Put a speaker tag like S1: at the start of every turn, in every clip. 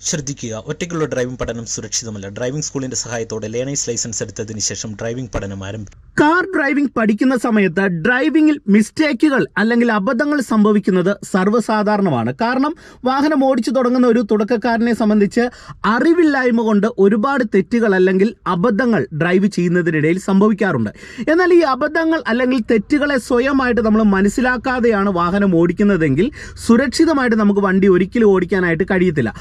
S1: ശ്രദ്ധിക്കുക. ഒറ്റയ്ക്കുള്ള ഡ്രൈവിംഗ് പഠനം സുരക്ഷിതമല്ല. ഡ്രൈവിംഗ് സ്കൂളിന്റെ സഹായത്തോടെ ലേണേഴ്സ് ലൈസൻസ് എടുത്തതിന് ശേഷം ഡ്രൈവിംഗ് പഠനം ആരംഭിക്കും
S2: കാർ ഡ്രൈവിംഗ് പഠിക്കുന്ന സമയത്ത് ഡ്രൈവിംഗിൽ മിസ്റ്റേക്കുകൾ അല്ലെങ്കിൽ അബദ്ധങ്ങൾ സംഭവിക്കുന്നത് സർവസാധാരണമാണ്. കാരണം വാഹനം ഓടിച്ചു തുടങ്ങുന്ന ഒരു തുടക്കക്കാരനെ സംബന്ധിച്ച് അറിവില്ലായ്മ കൊണ്ട് ഒരുപാട് തെറ്റുകൾ അല്ലെങ്കിൽ അബദ്ധങ്ങൾ ഡ്രൈവ് ചെയ്യുന്നതിനിടയിൽ സംഭവിക്കാറുണ്ട്. എന്നാൽ ഈ അബദ്ധങ്ങൾ അല്ലെങ്കിൽ തെറ്റുകളെ സ്വയമായിട്ട് നമ്മൾ മനസ്സിലാക്കാതെയാണ് വാഹനം ഓടിക്കുന്നതെങ്കിൽ സുരക്ഷിതമായിട്ട് നമുക്ക് വണ്ടി ഒരിക്കലും ഓടിക്കാനായിട്ട് കഴിയത്തില്ല.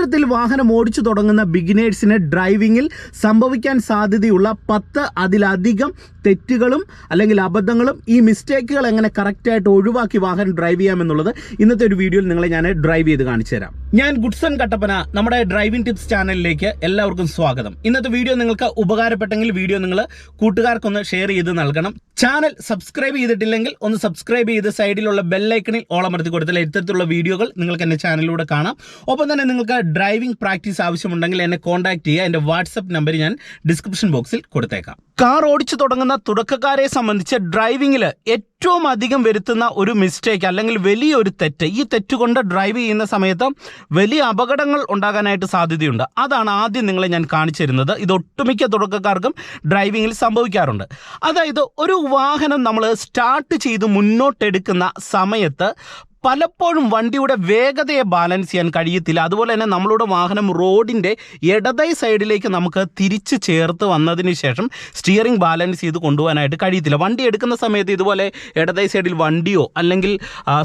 S2: അത്തരത്തിൽ വാഹനം ഓടിച്ചു തുടങ്ങുന്ന ബിഗിനേഴ്സിന് ഡ്രൈവിംഗിൽ സംഭവിക്കാൻ സാധ്യതയുള്ള പത്ത് അതിലധികം തെറ്റുകളും അല്ലെങ്കിൽ അബദ്ധങ്ങളും ഈ മിസ്റ്റേക്കുകൾ എങ്ങനെ കറക്റ്റായിട്ട് ഒഴിവാക്കി വാഹനം ഡ്രൈവ് ചെയ്യാമെന്നുള്ളത് ഇന്നത്തെ ഒരു വീഡിയോയിൽ നിങ്ങളെ ഞാൻ ഡ്രൈവ് ചെയ്ത് കാണിച്ചു തരാം. ഞാൻ ഗുഡ്സൺ കട്ടപ്പന നമ്മുടെ ഡ്രൈവിംഗ് ടിപ്സ് ചാനലിലേക്ക് എല്ലാവർക്കും സ്വാഗതം. ഇന്നത്തെ വീഡിയോ നിങ്ങൾക്ക് ഉപകാരപ്പെട്ടെങ്കിൽ വീഡിയോ നിങ്ങൾ കൂട്ടുകാർക്കൊന്ന് ഷെയർ ചെയ്ത് നൽകണം. ചാനൽ സബ്സ്ക്രൈബ് ചെയ്തിട്ടില്ലെങ്കിൽ ഒന്ന് സബ്സ്ക്രൈബ് ചെയ്ത് സൈഡിലുള്ള ബെല്ലൈക്കണിൽ ഓളമർത്തി കൊടുത്താൽ ഇത്തരത്തിലുള്ള വീഡിയോകൾ നിങ്ങൾക്ക് എന്റെ ചാനലിലൂടെ കാണാം. ഒപ്പം തന്നെ നിങ്ങൾക്ക് ഡ്രൈവിംഗ് പ്രാക്ടീസ് ആവശ്യമുണ്ടെങ്കിൽ എന്നെ കോൺടാക്ട് ചെയ്യുക. എന്റെ വാട്സപ്പ് നമ്പർ ഞാൻ ഡിസ്ക്രിപ്ഷൻ ബോക്സിൽ കൊടുത്തേക്കാം. കാർ ഓടിച്ചു തുടങ്ങുന്ന തുടക്കക്കാരെ സംബന്ധിച്ച് ഡ്രൈവിംഗിൽ ഏറ്റവും അധികം വരുത്തുന്ന ഒരു മിസ്റ്റേക്ക് അല്ലെങ്കിൽ വലിയൊരു തെറ്റ്. ഈ തെറ്റ് കൊണ്ട് ഡ്രൈവ് ചെയ്യുന്ന സമയത്ത് വലിയ അപകടങ്ങൾ ഉണ്ടാകാനായിട്ട് സാധ്യതയുണ്ട്. അതാണ് ആദ്യം നിങ്ങളെ ഞാൻ കാണിച്ചു തരുന്നത്. ഇത് ഒട്ടുമിക്ക തുടക്കക്കാർക്കും ഡ്രൈവിങ്ങിൽ സംഭവിക്കാറുണ്ട്. അതായത് ഒരു വാഹനം നമ്മൾ സ്റ്റാർട്ട് ചെയ്ത് മുന്നോട്ടെടുക്കുന്ന സമയത്ത് പലപ്പോഴും വണ്ടിയുടെ വേഗതയെ ബാലൻസ് ചെയ്യാൻ കഴിയത്തില്ല. അതുപോലെ തന്നെ നമ്മളുടെ വാഹനം റോഡിന്റെ ഇടതൈ സൈഡിലേക്ക് നമുക്ക് തിരിച്ച് ചേർത്ത് വന്നതിന് ശേഷം സ്റ്റിയറിംഗ് ബാലൻസ് ചെയ്ത് കൊണ്ടുപോകാനായിട്ട് കഴിയത്തില്ല. വണ്ടി എടുക്കുന്ന സമയത്ത് ഇതുപോലെ ഇടതൈ സൈഡിൽ വണ്ടിയോ അല്ലെങ്കിൽ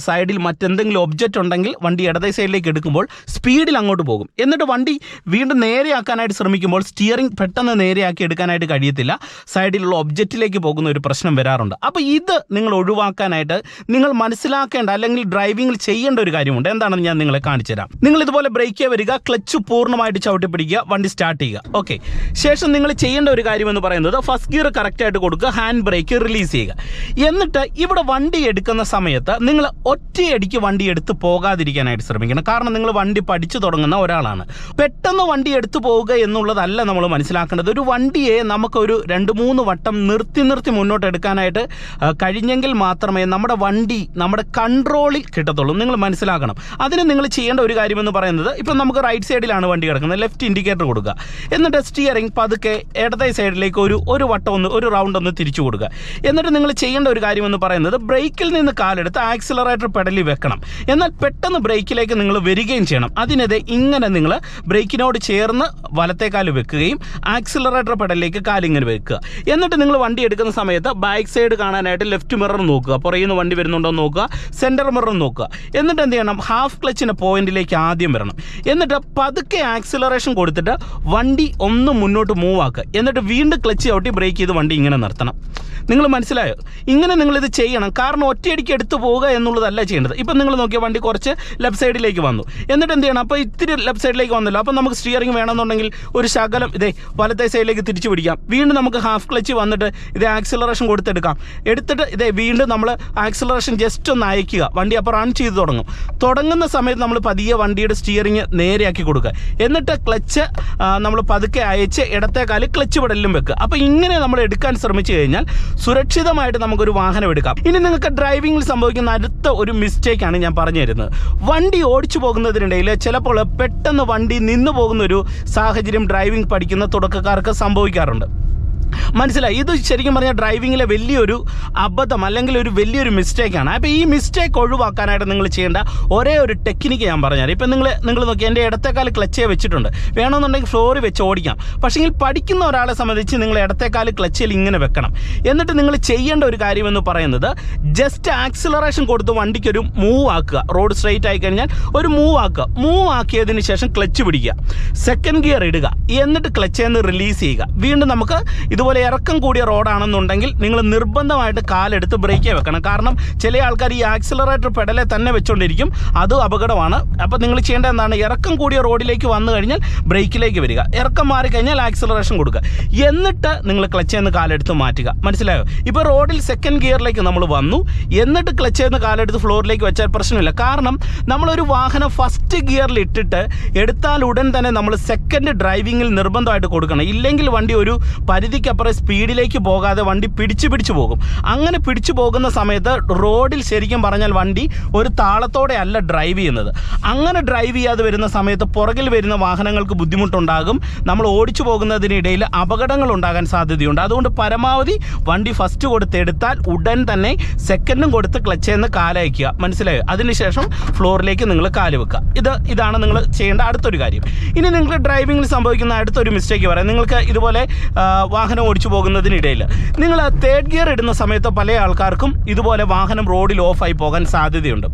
S2: സൈഡിൽ മറ്റെന്തെങ്കിലും ഒബ്ജക്റ്റ് ഉണ്ടെങ്കിൽ വണ്ടി ഇടതൈ സൈഡിലേക്ക് എടുക്കുമ്പോൾ സ്പീഡിൽ അങ്ങോട്ട് പോകും. എന്നിട്ട് വണ്ടി വീണ്ടും നേരെയാക്കാനായിട്ട് ശ്രമിക്കുമ്പോൾ സ്റ്റിയറിംഗ് പെട്ടെന്ന് നേരെയാക്കി എടുക്കാനായിട്ട് കഴിയത്തില്ല. സൈഡിലുള്ള ഒബ്ജക്റ്റിലേക്ക് പോകുന്ന ഒരു പ്രശ്നം വരാറുണ്ട്. അപ്പോൾ ഇത് നിങ്ങൾ ഒഴിവാക്കാനായിട്ട് നിങ്ങൾ മനസ്സിലാക്കേണ്ട അല്ലെങ്കിൽ ഡ്രൈവിംഗിൽ ചെയ്യേണ്ട ഒരു കാര്യമുണ്ട്. എന്താണെന്ന് ഞാൻ നിങ്ങളെ കാണിച്ചു തരാം. നിങ്ങൾ ഇതുപോലെ ബ്രേക്ക് വരിക ക്ലച്ച് പൂർണമായിട്ട് ചവിട്ടി പിടിക്കുക വണ്ടി സ്റ്റാർട്ട് ചെയ്യുക. ഓക്കെ ശേഷം നിങ്ങൾ ചെയ്യേണ്ട ഒരു കാര്യം എന്ന് പറയുന്നത് ഫസ്റ്റ് ഗിയർ കറക്റ്റായിട്ട് കൊടുക്കുക ഹാൻഡ് ബ്രേക്ക് റിലീസ് ചെയ്യുക. എന്നിട്ട് ഇവിടെ വണ്ടി എടുക്കുന്ന സമയത്ത് നിങ്ങൾ ഒറ്റയടിക്ക് വണ്ടി എടുത്ത് പോകാതിരിക്കാനായിട്ട് ശ്രമിക്കണം. കാരണം നിങ്ങൾ വണ്ടി പഠിച്ചു തുടങ്ങുന്ന ഒരാളാണ്. പെട്ടെന്ന് വണ്ടി എടുത്തു പോവുക എന്നുള്ളതല്ല നമ്മൾ മനസ്സിലാക്കേണ്ടത്. ഒരു വണ്ടിയെ നമുക്കൊരു രണ്ട് മൂന്ന് വട്ടം നിർത്തി നിർത്തി മുന്നോട്ട് എടുക്കാനായിട്ട് കഴിഞ്ഞെങ്കിൽ മാത്രമേ നമ്മുടെ വണ്ടി നമ്മുടെ കൺട്രോളിൽ കിട്ടത്തുള്ളൂ. നിങ്ങൾ മനസ്സിലാക്കണം. അതിന് നിങ്ങൾ ചെയ്യേണ്ട ഒരു കാര്യമെന്ന് പറയുന്നത് ഇപ്പം നമുക്ക് റൈറ്റ് സൈഡിലാണ് വണ്ടി കിടക്കുന്നത്. ലെഫ്റ്റ് ഇൻഡിക്കേറ്റർ കൊടുക്കുക. എന്നിട്ട് സ്റ്റിയറിംഗ് പതുക്കെ ഇടതേ സൈഡിലേക്ക് ഒരു ഒരു വട്ടം ഒന്ന് ഒരു റൗണ്ട് ഒന്ന് തിരിച്ചു കൊടുക്കുക. എന്നിട്ട് നിങ്ങൾ ചെയ്യേണ്ട ഒരു കാര്യമെന്ന് പറയുന്നത് ബ്രേക്കിൽ നിന്ന് കാലെടുത്ത് ആക്സിലറേറ്റർ പെഡലിൽ വെക്കണം. എന്നാൽ പെട്ടെന്ന് ബ്രേക്കിലേക്ക് നിങ്ങൾ വരികയും ചെയ്യണം. അതിനെതിരെ ഇങ്ങനെ നിങ്ങൾ ബ്രേക്കിനോട് ചേർന്ന് വലത്തേക്കാൽ വെക്കുകയും ആക്സിലറേറ്റർ പെഡലിലേക്ക് കാലിങ്ങനെ വെക്കുക. എന്നിട്ട് നിങ്ങൾ വണ്ടി എടുക്കുന്ന സമയത്ത് ബാക്ക് സൈഡ് കാണാനായിട്ട് ലെഫ്റ്റ് മിറർ നോക്കുക. പുറകിൽ നിന്ന് വണ്ടി വരുന്നുണ്ടോ നോക്കുക. സെന്റർ മിറർ എന്നിട്ട് എന്ത് ചെയ്യണം? ഹാഫ് ക്ലച്ചിന്റെ പോയിന്റിലേക്ക് ആദ്യം വരണം. എന്നിട്ട് പതുക്കെ ആക്സിലറേഷൻ കൊടുത്തിട്ട് വണ്ടി ഒന്ന് മുന്നോട്ട് മൂവ് ആക്കുക. എന്നിട്ട് വീണ്ടും ക്ലച്ച് ചവിട്ടി ബ്രേക്ക് ചെയ്ത് വണ്ടി ഇങ്ങനെ നിർത്തണം. നിങ്ങൾ മനസ്സിലായോ? ഇങ്ങനെ നിങ്ങളിത് ചെയ്യണം. കാരണം ഒറ്റയടിക്ക് എടുത്തു പോവുക എന്നുള്ളതല്ല ചെയ്യേണ്ടത്. ഇപ്പം നിങ്ങൾ നോക്കിയ വണ്ടി കുറച്ച് ലെഫ്റ്റ് സൈഡിലേക്ക് വന്നു. എന്നിട്ട് എന്ത് ചെയ്യണം? അപ്പോൾ ഇത്തിരി ലെഫ്റ്റ് സൈഡിലേക്ക് വന്നല്ലോ. അപ്പോൾ നമുക്ക് സ്റ്റിയറിംഗ് വേണമെന്നുണ്ടെങ്കിൽ ഒരു ശകലം ഇതേ വലത്തെ സൈഡിലേക്ക് തിരിച്ചു പിടിക്കാം. വീണ്ടും നമുക്ക് ഹാഫ് ക്ലച്ച് വന്നിട്ട് ഇതേ ആക്സിലറേഷൻ കൊടുത്തെടുക്കാം. എടുത്തിട്ട് ഇതേ വീണ്ടും നമ്മൾ ആക്സിലറേഷൻ ജസ്റ്റ് ഒന്ന് അയക്കുക. വണ്ടി അപ്പോൾ റൺ ചെയ്ത് തുടങ്ങും. തുടങ്ങുന്ന സമയത്ത് നമ്മൾ പതിയെ വണ്ടിയുടെ സ്റ്റിയറിങ് നേരെയാക്കി കൊടുക്കുക. എന്നിട്ട് ക്ലച്ച് നമ്മൾ പതുക്കെ അയച്ച് ഇടത്തെ കാൽ ക്ലച്ച് പെടലിലും വെക്കുക. അപ്പോൾ ഇങ്ങനെ നമ്മൾ എടുക്കാൻ ശ്രമിച്ചു കഴിഞ്ഞാൽ സുരക്ഷിതമായിട്ട് നമുക്കൊരു വാഹനം എടുക്കാം. ഇനി നിങ്ങൾക്ക് ഡ്രൈവിംഗിൽ സംഭവിക്കുന്ന അടുത്ത ഒരു മിസ്റ്റേക്കാണ് ഞാൻ പറഞ്ഞു തരുന്നത്. വണ്ടി ഓടിച്ചു പോകുന്നതിനിടയിൽ ചിലപ്പോൾ പെട്ടെന്ന് വണ്ടി നിന്നു പോകുന്നൊരു സാഹചര്യം ഡ്രൈവിംഗ് പഠിക്കുന്ന തുടക്കക്കാർക്ക് സംഭവിക്കാറുണ്ട്. മനസ്സിലായി? ഇത് ശരിക്കും പറഞ്ഞാൽ ഡ്രൈവിങ്ങിലെ വലിയൊരു അബദ്ധം അല്ലെങ്കിൽ ഒരു വലിയൊരു മിസ്റ്റേക്കാണ് അപ്പോൾ ഈ മിസ്റ്റേക്ക് ഒഴിവാക്കാനായിട്ട് നിങ്ങൾ ചെയ്യേണ്ട ഒരേ ഒരു ടെക്നിക്ക് ഞാൻ പറഞ്ഞുതരാം. ഇപ്പം നിങ്ങൾ നിങ്ങൾ നോക്കി എന്റെ ഇടത്തേക്കാൽ ക്ലച്ചേ വെച്ചിട്ടുണ്ട്. വേണമെന്നുണ്ടെങ്കിൽ ഫ്ലോർ വെച്ച് ഓടിക്കാം. പക്ഷേങ്കിൽ പഠിക്കുന്ന ഒരാളെ സംബന്ധിച്ച് നിങ്ങൾ ഇടത്തേക്കാൽ ക്ലച്ചിൽ ഇങ്ങനെ വെക്കണം. എന്നിട്ട് നിങ്ങൾ ചെയ്യേണ്ട ഒരു കാര്യമെന്ന് പറയുന്നത് ജസ്റ്റ് ആക്സിലറേഷൻ കൊടുത്ത് വണ്ടിക്കൊരു മൂവ് ആക്കുക. റോഡ് സ്ട്രെയിറ്റ് ആയി കഴിഞ്ഞാൽ ഒരു മൂവ് ആക്കുക. മൂവ് ആക്കിയതിന് ശേഷം ക്ലച്ച് പിടിക്കുക. സെക്കൻഡ് ഗിയർ ഇടുക. എന്നിട്ട് ക്ലച്ചിൽ നിന്ന് റിലീസ് ചെയ്യുക. വീണ്ടും നമുക്ക് ഇതുപോലെ ഇറക്കം കൂടിയ റോഡാണെന്നുണ്ടെങ്കിൽ നിങ്ങൾ നിർബന്ധമായിട്ട് കാലെടുത്ത് ബ്രേക്കേ വെക്കണം. കാരണം ചില ആൾക്കാർ ഈ ആക്സിലറേറ്റർ പെടലെ തന്നെ വെച്ചുകൊണ്ടിരിക്കും അത് അപകടമാണ്. അപ്പോൾ നിങ്ങൾ ചെയ്യേണ്ട എന്താണ്? ഇറക്കം കൂടിയ റോഡിലേക്ക് വന്നു കഴിഞ്ഞാൽ ബ്രേക്കിലേക്ക് വരിക. ഇറക്കം മാറി കഴിഞ്ഞാൽ ആക്സിലറേഷൻ കൊടുക്കുക. എന്നിട്ട് നിങ്ങൾ ക്ലച്ചിൽ നിന്ന് കാലെടുത്ത് മാറ്റുക. മനസ്സിലായോ? ഇപ്പോൾ റോഡിൽ സെക്കൻഡ് ഗിയറിലേക്ക് നമ്മൾ വന്നു. എന്നിട്ട് ക്ലച്ചിൽ നിന്ന് കാലെടുത്ത് ഫ്ലോറിലേക്ക് വെച്ചാൽ പ്രശ്നമില്ല. കാരണം നമ്മളൊരു വാഹനം ഫസ്റ്റ് ഗിയറിൽ ഇട്ടിട്ട് എടുത്താൽ ഉടൻ തന്നെ നമ്മൾ സെക്കൻഡ് ഡ്രൈവിങ്ങിൽ നിർബന്ധമായിട്ട് കൊടുക്കണം. ഇല്ലെങ്കിൽ വണ്ടി ഒരു പരിധിക്ക് പരിധിക്കപ്പുറം സ്പീഡിലേക്ക് പോകാതെ വണ്ടി പിടിച്ചു പിടിച്ചു പോകും. അങ്ങനെ പിടിച്ചു പോകുന്ന സമയത്ത് റോഡിൽ ശരിക്കും പറഞ്ഞാൽ വണ്ടി ഒരു താളത്തോടെ അല്ല ഡ്രൈവ് ചെയ്യുന്നത്. അങ്ങനെ ഡ്രൈവ് ചെയ്യാതെ വരുന്ന സമയത്ത് പുറകിൽ വരുന്ന വാഹനങ്ങൾക്ക് ബുദ്ധിമുട്ടുണ്ടാകും. നമ്മൾ ഓടിച്ചു പോകുന്നതിനിടയിൽ അപകടങ്ങൾ ഉണ്ടാകാൻ സാധ്യതയുണ്ട്. അതുകൊണ്ട് പരമാവധി വണ്ടി ഫസ്റ്റ് കൊടുത്തെടുത്താൽ ഉടൻ തന്നെ സെക്കൻഡും കൊടുത്ത് ക്ലച്ചേന്ന് കാലയക്കുക മനസ്സിലായോ? അതിനുശേഷം ഫ്ലോറിലേക്ക് നിങ്ങൾ കാൽ വെക്കുക. ഇത് ഇതാണ് നിങ്ങൾ ചെയ്യേണ്ട അടുത്തൊരു കാര്യം. ഇനി നിങ്ങൾക്ക് ഡ്രൈവിംഗിൽ സംഭവിക്കുന്ന അടുത്തൊരു മിസ്റ്റേക്ക് പറയാം. നിങ്ങൾക്ക് ഇതുപോലെ ആ, വാഹനം ഓടിച്ചു പോകുന്നതിനിടയിൽ. നിങ്ങൾ തേർഡ് ഗിയർ ഇടുന്ന സമയത്ത് പല ആൾക്കാർക്കും ഇതുപോലെ വാഹനം റോഡിൽ ഓഫായി പോകാൻ സാധ്യതയുണ്ട്.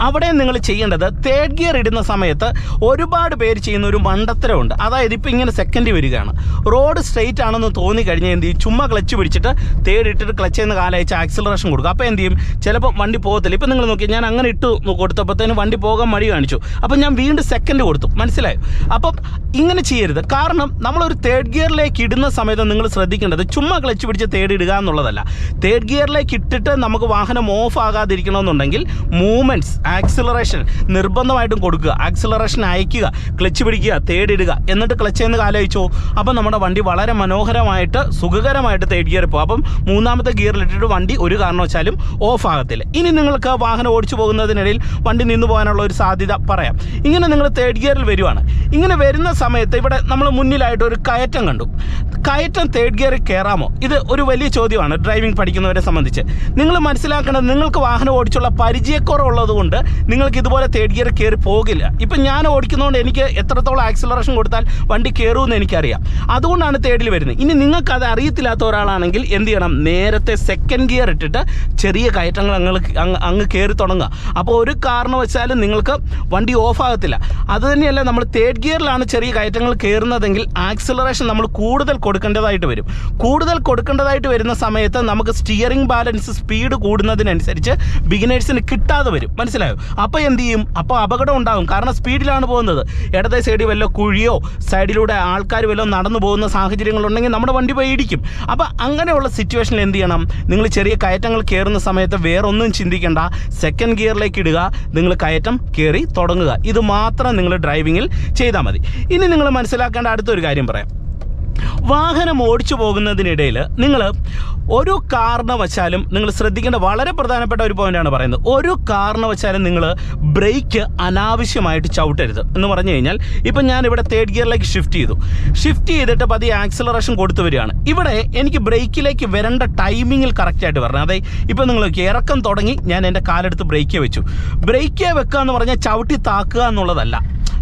S2: അവിടെ നിങ്ങൾ ചെയ്യേണ്ടത് തേർഡ് ഗിയർ ഇടുന്ന സമയത്ത് ഒരുപാട് പേര് ചെയ്യുന്ന ഒരു മണ്ടത്തരമുണ്ട്. അതായത് ഇപ്പോൾ ഇങ്ങനെ സെക്കൻഡ് വരികയാണ്. റോഡ് സ്ട്രെയിറ്റ് ആണെന്ന് തോന്നി കഴിഞ്ഞാൽ എന്ത് ചെയ്യും? ചുമ്മാ ക്ലച്ച് പിടിച്ചിട്ട് തേർഡ് ഇട്ടിട്ട് ക്ലച്ച് എന്ന് കാലയച്ച് ആക്സിലറേഷൻ കൊടുക്കും. അപ്പോൾ എന്ത് ചെയ്യും? ചിലപ്പോൾ വണ്ടി പോകത്തില്ല. ഇപ്പം നിങ്ങൾ നോക്കി ഞാൻ അങ്ങനെ ഇട്ട് കൊടുത്തപ്പോഴത്തേന് വണ്ടി പോകാൻ മടി കാണിച്ചു. അപ്പം ഞാൻ വീണ്ടും സെക്കൻഡ് കൊടുത്തു. മനസ്സിലായോ? അപ്പം ഇങ്ങനെ ചെയ്യരുത്. കാരണം നമ്മളൊരു തേർഡ് ഗിയറിലേക്ക് ഇടുന്ന സമയത്ത് നിങ്ങൾ ശ്രദ്ധിക്കേണ്ടത് ചുമ്മാ ക്ലച്ച് പിടിച്ച് തേർഡ് ഇടുക എന്നുള്ളതല്ല. തേർഡ് ഗിയറിലേക്ക് ഇട്ടിട്ട് നമുക്ക് വാഹനം ഓഫ് ആകാതിരിക്കണമെന്നുണ്ടെങ്കിൽ മൂവ്മെന്റ്സ് ആക്സിലറേഷൻ നിർബന്ധമായിട്ടും കൊടുക്കുക. ആക്സിലറേഷൻ അയക്കുക ക്ലച്ച് പിടിക്കുക തേർഡ് ഇടുക എന്നിട്ട് ക്ലച്ച് എന്ന് കാലയച്ചോ അപ്പം നമ്മുടെ വണ്ടി വളരെ മനോഹരമായിട്ട് സുഖകരമായിട്ട് തേർഡ് പോകും. അപ്പം മൂന്നാമത്തെ ഗിയറിലിട്ടിട്ട് വണ്ടി ഒരു കാരണവശാലും ഓഫ് ആകത്തില്ല. ഇനി നിങ്ങൾക്ക് വാഹനം ഓടിച്ചു പോകുന്നതിനിടയിൽ വണ്ടി നിന്നു പോകാനുള്ള ഒരു സാധ്യത പറയാം. ഇങ്ങനെ നിങ്ങൾ തേർഡ് ഗിയറിൽ വരുവാണ്. ഇങ്ങനെ വരുന്ന സമയത്ത് ഇവിടെ നമ്മൾ മുന്നിലായിട്ട് ഒരു കയറ്റം കണ്ടു. കയറ്റം തേർഡ് ഗിയറിൽ കയറാമോ? ഇത് ഒരു വലിയ ചോദ്യമാണ്. ഡ്രൈവിംഗ് പഠിക്കുന്നവരെ സംബന്ധിച്ച്. നിങ്ങൾ മനസ്സിലാക്കേണ്ടത് നിങ്ങൾക്ക് വാഹനം ഓടിച്ചുള്ള പരിചയക്കുറവുള്ളത് കൊണ്ട് നിങ്ങൾക്ക് ഇതുപോലെ തേർഡ് ഗിയർ കയറി പോകില്ല. ഇപ്പം ഞാൻ ഓടിക്കുന്നതുകൊണ്ട് എനിക്ക് എത്രത്തോളം ആക്സിലറേഷൻ കൊടുത്താൽ വണ്ടി കയറുമെന്ന് എനിക്കറിയാം. അതുകൊണ്ടാണ് തേർഡിൽ വരുന്നത്. ഇനി നിങ്ങൾക്ക് അത് അറിയത്തില്ലാത്ത ഒരാളാണെങ്കിൽ എന്ത് ചെയ്യണം? നേരത്തെ സെക്കൻഡ് ഗിയർ ഇട്ടിട്ട് ചെറിയ കയറ്റങ്ങൾ അങ്ങ് അങ്ങ് കയറി തുടങ്ങുക. അപ്പോൾ ഒരു കാരണവശാലും നിങ്ങൾക്ക് വണ്ടി ഓഫാകത്തില്ല അതുതന്നെയല്ല അത് നമ്മൾ തേർഡ് ഗിയറിലാണ് ചെറിയ കയറ്റങ്ങൾ കയറുന്നതെങ്കിൽ ആക്സിലറേഷൻ നമ്മൾ കൂടുതൽ കൊടുക്കേണ്ടതായിട്ട് വരും. കൂടുതൽ കൊടുക്കേണ്ടതായിട്ട് വരുന്ന സമയത്ത് നമുക്ക് സ്റ്റിയറിംഗ് ബാലൻസ് സ്പീഡ് കൂടുന്നതിനനുസരിച്ച് ബിഗിനേഴ്സിന് കിട്ടാതെ വരും. മനസ്സിലായോ? അപ്പോൾ എന്ത് ചെയ്യും? അപ്പോൾ അപകടം ഉണ്ടാകും. കാരണം സ്പീഡിലാണ് പോകുന്നത്. ഇടത്തെ സൈഡിൽ വല്ല കുഴിയോ സൈഡിലൂടെ ആൾക്കാർ വല്ലതും നടന്നു പോകുന്ന സാഹചര്യങ്ങളുണ്ടെങ്കിൽ നമ്മുടെ വണ്ടി പോയി ഇടിക്കും. അപ്പോൾ അങ്ങനെയുള്ള സിറ്റുവേഷനിൽ എന്ത് ചെയ്യണം? നിങ്ങൾ ചെറിയ കയറ്റങ്ങൾ കയറുന്ന സമയത്ത് വേറൊന്നും ചിന്തിക്കേണ്ട. സെക്കൻഡ് ഗിയറിലേക്ക് ഇടുക. നിങ്ങൾ കയറ്റം കയറി തുടങ്ങുക. ഇത് മാത്രം നിങ്ങൾ ഡ്രൈവിങ്ങിൽ ചെയ്താൽ മതി. ഇനി നിങ്ങൾ മനസ്സിലാക്കേണ്ട അടുത്തൊരു കാര്യം പറയാം. വാഹനം ഓടിച്ചു പോകുന്നതിനിടയിൽ നിങ്ങൾ ഒരു കാരണവശാലും നിങ്ങൾ ശ്രദ്ധിക്കേണ്ട വളരെ പ്രധാനപ്പെട്ട ഒരു പോയിന്റാണ് പറയുന്നത്. ഒരു കാരണവശാലും നിങ്ങൾ ബ്രേക്ക് അനാവശ്യമായിട്ട് ചവിട്ടരുത്. എന്ന് പറഞ്ഞു കഴിഞ്ഞാൽ ഇപ്പം ഞാൻ ഇവിടെ തേർഡ് ഗിയറിലേക്ക് ഷിഫ്റ്റ് ചെയ്തു. ഷിഫ്റ്റ് ചെയ്തിട്ട് പതിയെ ആക്സിലറേഷൻ കൊടുത്തു വരികയാണ്. ഇവിടെ എനിക്ക് ബ്രേക്കിലേക്ക് വരേണ്ട ടൈമിങ്ങിൽ കറക്റ്റായിട്ട് വരണം. അതെ ഇപ്പം നിങ്ങൾ ഇറക്കം തുടങ്ങി ഞാൻ എന്റെ കാലെടുത്ത് ബ്രേക്കേ വെച്ചു. ബ്രേക്കേ വെക്കുക എന്ന് പറഞ്ഞാൽ ചവിട്ടി താക്കുക എന്നുള്ളതല്ല.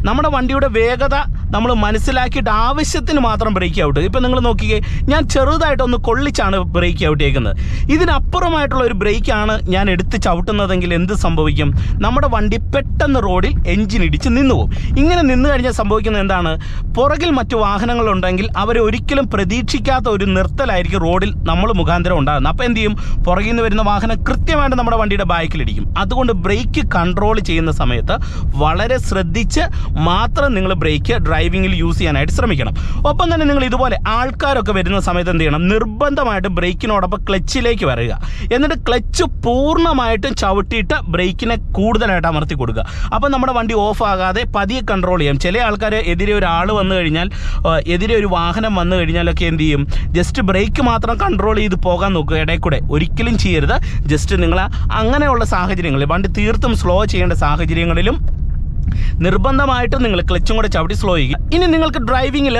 S2: നമ്മുടെ വണ്ടിയുടെ വേഗത നമ്മൾ മനസ്സിലാക്കിയിട്ട് ആവശ്യത്തിന് മാത്രം ബ്രേക്ക് ഔട്ട് ഇപ്പം നിങ്ങൾ നോക്കിക്കേ ഞാൻ ചെറുതായിട്ടൊന്ന് കൊള്ളിച്ചാണ് ബ്രേക്ക് ഔട്ട് ചെയ്യുന്നത് ഇതിനപ്പുറമായിട്ടുള്ള ഒരു ബ്രേക്കാണ് ഞാൻ എടുത്ത് ചവിട്ടുന്നതെങ്കിൽ എന്ത് സംഭവിക്കും? നമ്മുടെ വണ്ടി പെട്ടെന്ന് റോഡിൽ എഞ്ചിൻ ഇടിച്ച് നിന്നു പോകും. ഇങ്ങനെ നിന്ന് കഴിഞ്ഞാൽ സംഭവിക്കുന്നത് എന്താണ്? പുറകിൽ മറ്റു വാഹനങ്ങളുണ്ടെങ്കിൽ അവർ ഒരിക്കലും പ്രതീക്ഷിക്കാത്ത ഒരു നിർത്തലായിരിക്കും റോഡിൽ നമ്മൾ മുഖാന്തരം ഉണ്ടാകുന്നത്. അപ്പോൾ എന്ത് ചെയ്യും? പുറകിൽ നിന്ന് വരുന്ന വാഹനം കൃത്യമായിട്ട് നമ്മുടെ വണ്ടിയുടെ ബാക്കിലിടിക്കും അതുകൊണ്ട് ബ്രേക്ക് കൺട്രോൾ ചെയ്യുന്ന സമയത്ത് വളരെ ശ്രദ്ധിച്ച് മാത്രം നിങ്ങൾ ബ്രേക്ക് ഡ്രൈവിങ്ങിൽ യൂസ് ചെയ്യാനായിട്ട് ശ്രമിക്കണം. ഒപ്പം തന്നെ നിങ്ങൾ ഇതുപോലെ ആൾക്കാരൊക്കെ വരുന്ന സമയത്ത് എന്ത് ചെയ്യണം? നിർബന്ധമായിട്ട് ബ്രേക്കിനോടൊപ്പം ക്ലച്ചിലേക്ക് വരിക. എന്നിട്ട് ക്ലച്ച് പൂർണമായിട്ടും ചവിട്ടിയിട്ട് ബ്രേക്കിനെ കൂടുതലായിട്ട് അമർത്തി കൊടുക്കുക. അപ്പോൾ നമ്മുടെ വണ്ടി ഓഫ് ആകാതെ പതിയെ കൺട്രോൾ ചെയ്യാം. ചില ആൾക്കാർ എതിരെ ഒരാൾ വന്നു കഴിഞ്ഞാൽ എതിരെ ഒരു വാഹനം വന്നു കഴിഞ്ഞാലൊക്കെ എന്ത് ചെയ്യും? ജസ്റ്റ് ബ്രേക്ക് മാത്രം കൺട്രോൾ ചെയ്ത് പോകാൻ നോക്കുക ഇടയിൽ കൂടെ ഒരിക്കലും ചെയ്യരുത്. ജസ്റ്റ് നിങ്ങൾ അങ്ങനെയുള്ള സാഹചര്യങ്ങളിൽ വണ്ടി തീർത്തും സ്ലോ ചെയ്യേണ്ട സാഹചര്യങ്ങളിലും നിർബന്ധമായിട്ടും നിങ്ങൾ ക്ലച്ചും കൂടെ ചവിട്ടി സ്ലോ ചെയ്യുക. ഇനി നിങ്ങൾക്ക് ഡ്രൈവിങ്ങിൽ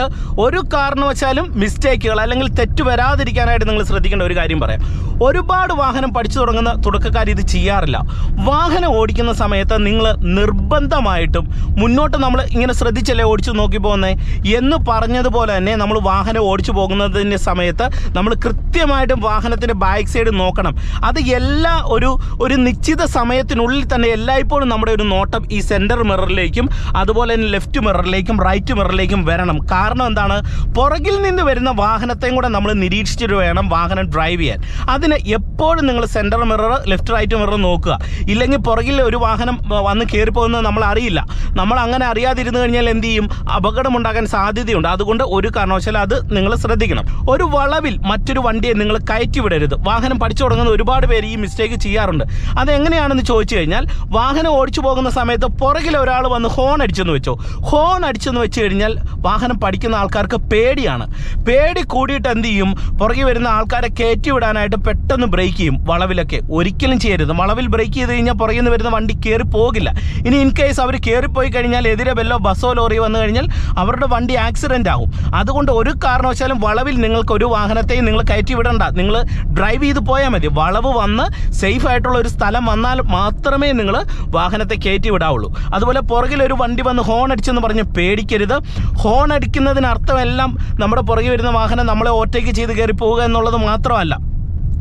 S2: ഒരു കാരണവശാലും മിസ്റ്റേക്കുകൾ അല്ലെങ്കിൽ തെറ്റ് വരാതിരിക്കാനായിട്ട് നിങ്ങൾ ശ്രദ്ധിക്കേണ്ട ഒരു കാര്യം പറയാം. ഒരുപാട് വാഹനം പഠിച്ചു തുടങ്ങുന്ന തുടക്കക്കാർ ഇത് ചെയ്യാറില്ല. വാഹനം ഓടിക്കുന്ന സമയത്ത് നിങ്ങൾ നിർബന്ധമായിട്ടും മുന്നോട്ട് നമ്മൾ ഇങ്ങനെ ശ്രദ്ധിച്ചല്ലേ ഓടിച്ചു നോക്കി പോകുന്നത് എന്ന് പറഞ്ഞതുപോലെ തന്നെ നമ്മൾ വാഹനം ഓടിച്ചു പോകുന്നതിന്റെ സമയത്ത് നമ്മൾ കൃത്യമായിട്ടും വാഹനത്തിന്റെ ബാക്ക് സൈഡ് നോക്കണം. അത് എല്ലാ ഒരു ഒരു നിശ്ചിത സമയത്തിനുള്ളിൽ തന്നെ എല്ലായ്പ്പോഴും നമ്മുടെ ഒരു നോട്ടം ഈ സെന്റർ മിററിലേക്കും അതുപോലെ തന്നെ ലെഫ്റ്റ് മിററിലേക്കും റൈറ്റ് മിററിലേക്കും വരണം. കാരണം എന്താണ്? പുറകിൽ നിന്ന് വരുന്ന വാഹനത്തെയും കൂടെ നമ്മൾ നിരീക്ഷിച്ചിട്ട് വേണം വാഹനം ഡ്രൈവ് ചെയ്യാൻ. അതിന് എപ്പോഴും നിങ്ങൾ centre mirror left right mirror നോക്കുക. ഇല്ലെങ്കിൽ പുറകിൽ ഒരു വാഹനം വന്ന് കയറിപ്പോകുന്നത് നമ്മൾ അറിയില്ല നമ്മൾ അങ്ങനെ അറിയാതിരുന്നു കഴിഞ്ഞാൽ എന്ത് ചെയ്യും? അപകടമുണ്ടാകാൻ സാധ്യതയുണ്ട്. അതുകൊണ്ട് ഒരു കാരണവശാലും അത് നിങ്ങൾ ശ്രദ്ധിക്കണം. ഒരു വളവിൽ മറ്റൊരു വണ്ടിയെ നിങ്ങൾ കയറ്റി വിടരുത്. വാഹനം പഠിച്ചു തുടങ്ങുന്ന ഒരുപാട് പേര് ഈ മിസ്റ്റേക്ക് ചെയ്യാറുണ്ട്. അതെങ്ങനെയാണെന്ന് ചോദിച്ചു കഴിഞ്ഞാൽ വാഹനം ഓടിച്ചു പോകുന്ന സമയത്ത് പുറകിൽ ഒരാൾ വന്ന് ഹോൺ അടിച്ചെന്ന് വെച്ചോ. ഹോൺ അടിച്ചെന്ന് വെച്ച് കഴിഞ്ഞാൽ വാഹനം പഠിക്കുന്ന ആൾക്കാർക്ക് പേടിയാണ്. പേടി കൂടിയിട്ട് എന്ത് ചെയ്യും? പുറകെ വരുന്ന ആൾക്കാരെ കയറ്റി വിടാനായിട്ട് പെട്ടെന്ന് ബ്രേക്ക് ചെയ്യും. വളവിലൊക്കെ. ഒരിക്കലും ചെയ്യരുത്. വളവിൽ ബ്രേക്ക് ചെയ്ത് കഴിഞ്ഞാൽ പുറകിൽ നിന്ന് വരുന്ന വണ്ടി കയറി പോകില്ല. ഇനി ഇൻ കേസ് അവർ കയറിപ്പോയി കഴിഞ്ഞാൽ എതിരെ വല്ലോ ബസ്സോ ലോറി വന്നു കഴിഞ്ഞാൽ അവരുടെ വണ്ടി ആക്സിഡന്റ് ആകും. അതുകൊണ്ട് ഒരു കാരണവശാലും വളവിൽ നിങ്ങൾക്ക് ഒരു വാഹനത്തെയും നിങ്ങൾ കയറ്റി വിടണ്ട. നിങ്ങൾ ഡ്രൈവ് ചെയ്ത് പോയാൽ മതി. വളവ് വന്ന് സേഫ് ആയിട്ടുള്ള ഒരു സ്ഥലം വന്നാൽ മാത്രമേ നിങ്ങൾ വാഹനത്തെ കയറ്റി വിടാവുള്ളൂ. അതുപോലെ പുറകിൽ ഒരു വണ്ടി വന്ന് ഹോൺ അടിച്ചെന്ന് പറഞ്ഞ് പേടിക്കരുത്. ഹോൺ അടിക്കുന്നതിന് അർത്ഥമെല്ലാം നമ്മുടെ പുറകിൽ വരുന്ന വാഹനം നമ്മളെ ഓവർടേക്ക് ചെയ്ത് കയറി പോവുക എന്നുള്ളത് മാത്രമല്ല.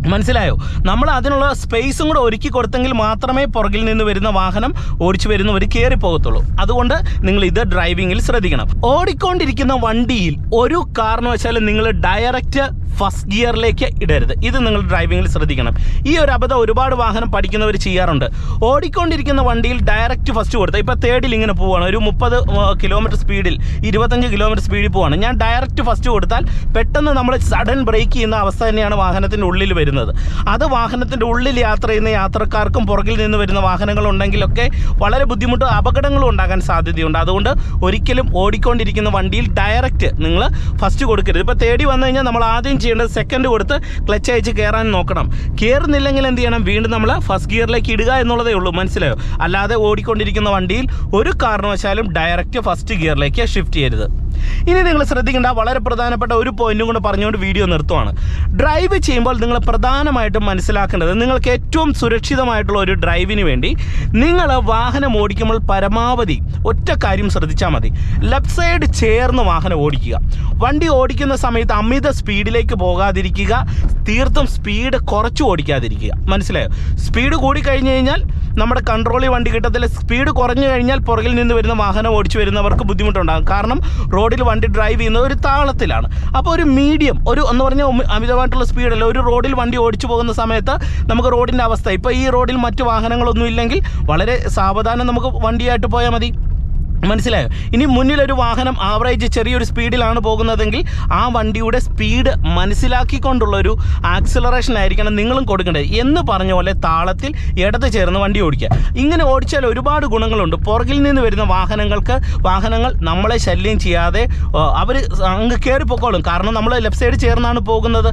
S2: മനസ്സിലായോ? നമ്മൾ അതിനുള്ള സ്പേസും കൂടെ ഒരുക്കി കൊടുത്തെങ്കിൽ മാത്രമേ പുറകിൽ നിന്ന് വരുന്ന വാഹനം ഓടിച്ചു വരുന്നവർ കയറി പോകത്തുള്ളൂ. അതുകൊണ്ട് നിങ്ങൾ ഇത് ഡ്രൈവിങ്ങിൽ ശ്രദ്ധിക്കണം. ഓടിക്കൊണ്ടിരിക്കുന്ന വണ്ടിയിൽ ഒരു കാരണവശാലും നിങ്ങൾ ഡയറക്റ്റ് ഫസ്റ്റ് ഗിയറിലേക്ക് ഇടരുത്. ഇത് നിങ്ങൾ ഡ്രൈവിങ്ങിൽ ശ്രദ്ധിക്കണം. ഈ ഒരു അബദ്ധം ഒരുപാട് വാഹനം പഠിക്കുന്നവർ ചെയ്യാറുണ്ട്. ഓടിക്കൊണ്ടിരിക്കുന്ന വണ്ടിയിൽ ഡയറക്റ്റ് ഫസ്റ്റ് കൊടുത്ത് ഇപ്പോൾ തേർഡിൽ ഇങ്ങനെ പോവുകയാണ് ഒരു മുപ്പത് കിലോമീറ്റർ സ്പീഡിൽ ഇരുപത്തഞ്ച് കിലോമീറ്റർ സ്പീഡിൽ പോവുകയാണ് ഞാൻ ഡയറക്റ്റ് ഫസ്റ്റ് കൊടുത്താൽ പെട്ടെന്ന് നമ്മൾ സഡൻ ബ്രേക്ക് ചെയ്യുന്ന അവസ്ഥ തന്നെയാണ് വാഹനത്തിന്റെ ഉള്ളിൽ വരുന്നത്. അത് വാഹനത്തിന്റെ ഉള്ളിൽ യാത്ര ചെയ്യുന്ന യാത്രക്കാർക്കും പുറകിൽ നിന്ന് വരുന്ന വാഹനങ്ങളുണ്ടെങ്കിലൊക്കെ വളരെ ബുദ്ധിമുട്ട് അപകടങ്ങളും ഉണ്ടാകാൻ സാധ്യതയുണ്ട്. അതുകൊണ്ട് ഒരിക്കലും ഓടിക്കൊണ്ടിരിക്കുന്ന വണ്ടിയിൽ ഡയറക്റ്റ് നിങ്ങൾ ഫസ്റ്റ് കൊടുക്കരുത്. ഇപ്പോൾ തേടി വന്നു കഴിഞ്ഞാൽ നമ്മൾ ആദ്യം ചെയ്യേണ്ടത് സെക്കൻഡ് കൊടുത്ത് ക്ലച്ച് അയച്ച് കയറാൻ നോക്കണം. കയറുന്നില്ലെങ്കിൽ എന്ത് ചെയ്യണം? വീണ്ടും നമ്മൾ ഫസ്റ്റ് ഗിയറിലേക്ക് ഇടുക എന്നുള്ളതേ ഉള്ളൂ. മനസ്സിലായോ? അല്ലാതെ ഓടിക്കൊണ്ടിരിക്കുന്ന വണ്ടിയിൽ ഒരു കാരണവശാലും ഡയറക്റ്റ് ഫസ്റ്റ് ഗിയറിലേക്ക് ഷിഫ്റ്റ് ചെയ്യരുത്. ഇനി നിങ്ങൾ ശ്രദ്ധിക്കേണ്ട വളരെ പ്രധാനപ്പെട്ട ഒരു പോയിന്റും കൂടെ പറഞ്ഞുകൊണ്ട് വീഡിയോ നിർത്തുവാണ്. ഡ്രൈവ് ചെയ്യുമ്പോൾ നിങ്ങൾ പ്രധാനമായിട്ടും മനസ്സിലാക്കേണ്ടത് നിങ്ങൾക്ക് ഏറ്റവും സുരക്ഷിതമായിട്ടുള്ള ഒരു ഡ്രൈവിന് വേണ്ടി നിങ്ങൾ വാഹനം ഓടിക്കുമ്പോൾ പരമാവധി ഒറ്റ കാര്യം ശ്രദ്ധിച്ചാൽ മതി. ലെഫ്റ്റ് സൈഡ് ചേർന്ന് വാഹനം ഓടിക്കുക. വണ്ടി ഓടിക്കുന്ന സമയത്ത് അമിത സ്പീഡിലേക്ക് പോകാതിരിക്കുക. തീർത്തും സ്പീഡ് കുറച്ച് ഓടിക്കാതിരിക്കുക. മനസ്സിലായോ? സ്പീഡ് കൂടി കഴിഞ്ഞു കഴിഞ്ഞാൽ നമ്മുടെ കൺട്രോളിൽ വണ്ടി കിട്ടത്തില്ല. സ്പീഡ് കുറഞ്ഞു കഴിഞ്ഞാൽ പുറകിൽ നിന്ന് വരുന്ന വാഹനം ഓടിച്ചു വരുന്നവർക്ക് ബുദ്ധിമുട്ടുണ്ടാകും. കാരണം റോഡിൽ വണ്ടി ഡ്രൈവ് ചെയ്യുന്നത് ഒരു താളത്തിലാണ്. അപ്പോൾ ഒരു മീഡിയം ഒരു എന്ന് പറഞ്ഞാൽ അമിതമായിട്ടുള്ള സ്പീഡല്ല ഒരു റോഡിൽ വണ്ടി ഓടിച്ചു പോകുന്ന സമയത്ത് നമുക്ക് റോഡിന്റെ അവസ്ഥ. ഇപ്പോൾ ഈ റോഡിൽ മറ്റു വാഹനങ്ങളൊന്നും ഇല്ലെങ്കിൽ വളരെ സാവധാനം നമുക്ക് വണ്ടിയായിട്ട് പോയാൽ മതി. മനസ്സിലായോ? ഇനി മുന്നിൽ ഒരു വാഹനം ആവറേജ് ചെറിയൊരു സ്പീഡിലാണ് പോകുന്നതെങ്കിൽ ആ വണ്ടിയുടെ സ്പീഡ് മനസ്സിലാക്കിക്കൊണ്ടുള്ള ഒരു ആക്സിലറേഷൻ ആയിരിക്കണം നിങ്ങളും കൊടുക്കേണ്ടത്. എന്ന് പറഞ്ഞ പോലെ താളത്തിൽ ഇടത് ചേർന്ന് വണ്ടി ഓടിക്കുക. ഇങ്ങനെ ഓടിച്ചാൽ ഒരുപാട് ഗുണങ്ങളുണ്ട്. പുറകിൽ നിന്ന് വരുന്ന വാഹനങ്ങൾക്ക് വാഹനങ്ങൾ നമ്മളെ ശല്യം ചെയ്യാതെ അവർ അങ്ങ് കയറിപ്പോക്കോളും കാരണം നമ്മൾ ലെഫ്റ്റ് സൈഡ് ചേർന്നാണ് പോകുന്നത്.